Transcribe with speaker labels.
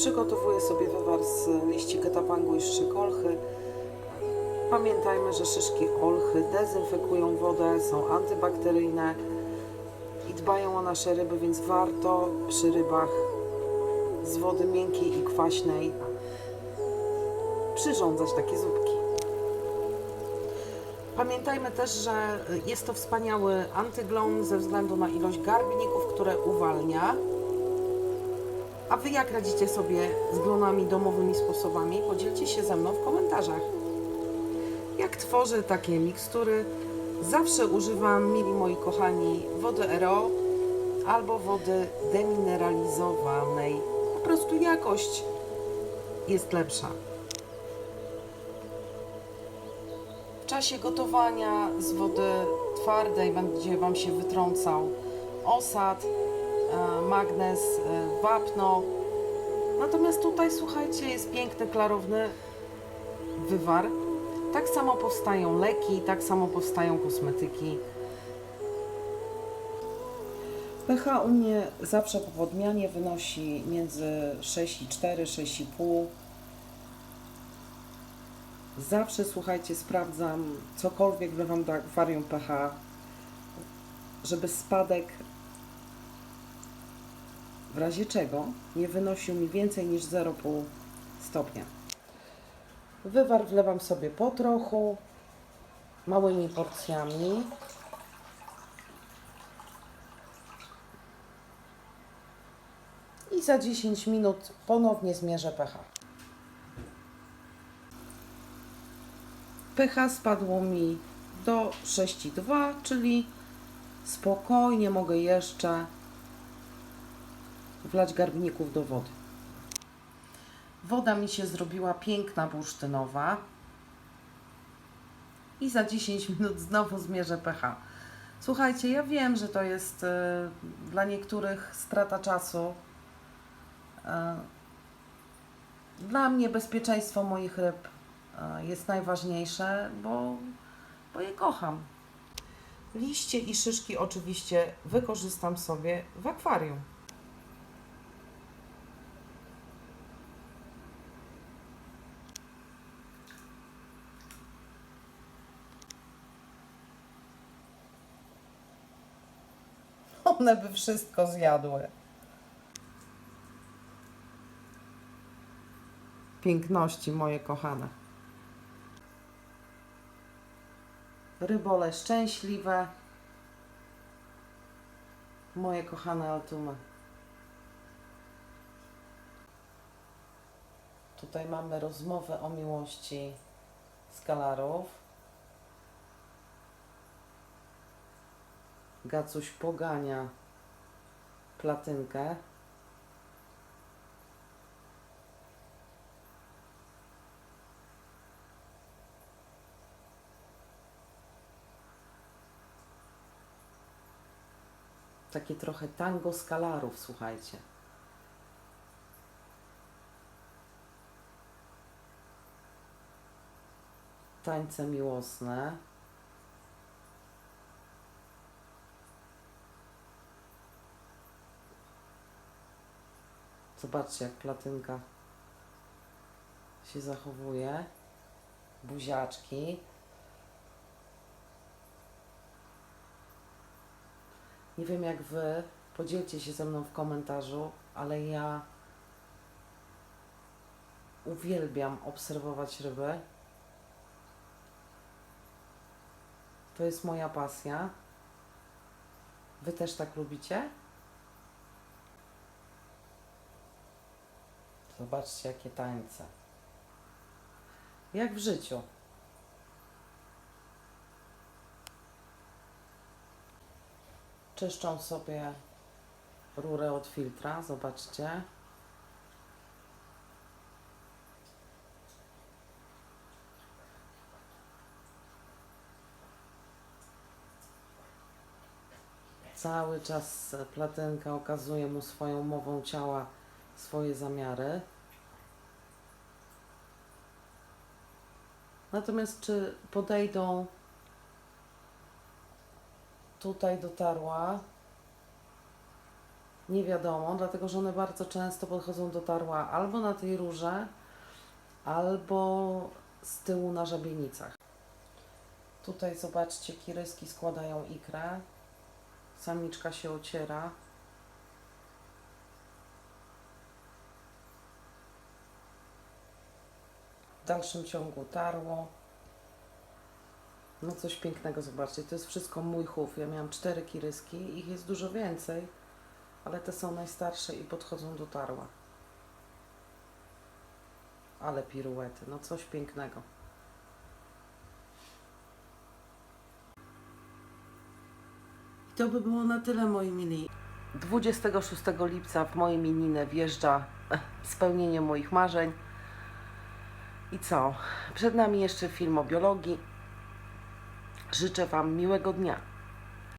Speaker 1: Przygotowuję sobie wywar z liści ketapangu i szyszek olchy. Pamiętajmy, że szyszki olchy dezynfekują wodę, są antybakteryjne i dbają o nasze ryby, więc warto przy rybach z wody miękkiej i kwaśnej przyrządzać takie zupki. Pamiętajmy też, że jest to wspaniały antyglon ze względu na ilość garbników, które uwalnia. A Wy jak radzicie sobie z glonami domowymi sposobami? Podzielcie się ze mną w komentarzach. Jak tworzę takie mikstury, zawsze używam, mili moi kochani, wody RO albo wody demineralizowanej. Po prostu jakość jest lepsza. W czasie gotowania z wody twardej będzie Wam się wytrącał osad, magnez, e, wapno. Natomiast tutaj, słuchajcie, jest piękny, klarowny wywar. Tak samo powstają leki, tak samo powstają kosmetyki. pH u mnie zawsze po podmianie wynosi między 6,4 6,5. Zawsze, słuchajcie, sprawdzam cokolwiek wlewam do akwarium pH, żeby spadek w razie czego nie wynosił mi więcej niż 0,5 stopnia. Wywar wlewam sobie po trochu, małymi porcjami. I za 10 minut ponownie zmierzę pH. pH spadło mi do 6,2, czyli spokojnie mogę jeszcze wlać garbników do wody. Woda mi się zrobiła piękna, bursztynowa. I za 10 minut znowu zmierzę pH. Słuchajcie, ja wiem, że to jest e, dla niektórych strata czasu. E, dla mnie bezpieczeństwo moich ryb e, jest najważniejsze, bo, bo je kocham. Liście i szyszki oczywiście wykorzystam sobie w akwarium. One by wszystko zjadły. Piękności moje kochane. Rybole szczęśliwe. Moje kochane altumy. Tutaj mamy rozmowę o miłości skalarów. Gacuś pogania platynkę. Takie trochę tango skalarów, słuchajcie. Tańce miłosne. Zobaczcie, jak platynka się zachowuje. Buziaczki. Nie wiem jak wy, podzielcie się ze mną w komentarzu, ale ja uwielbiam obserwować ryby. To jest moja pasja. Wy też tak lubicie? Zobaczcie, jakie tańce. Jak w życiu. Czyszczą sobie rurę od filtra, zobaczcie. Cały czas platynka okazuje mu swoją mową ciała swoje zamiary. Natomiast czy podejdą tutaj dotarła Nie wiadomo, dlatego że one bardzo często podchodzą do tarła albo na tej rurze, albo z tyłu na żabienicach. Tutaj zobaczcie, kiryski składają ikrę. Samiczka się ociera. Dalszym ciągu tarło. No coś pięknego, zobaczcie. To jest wszystko mój chów. Ja miałam cztery kiryski, ich jest dużo więcej, ale te są najstarsze i podchodzą do tarła. Ale piruety, no coś pięknego. I to by było na tyle, moi mili. 26 lipca w moje imieniny wjeżdża spełnienie moich marzeń. I co? Przed nami jeszcze film o biologii. Życzę Wam miłego dnia.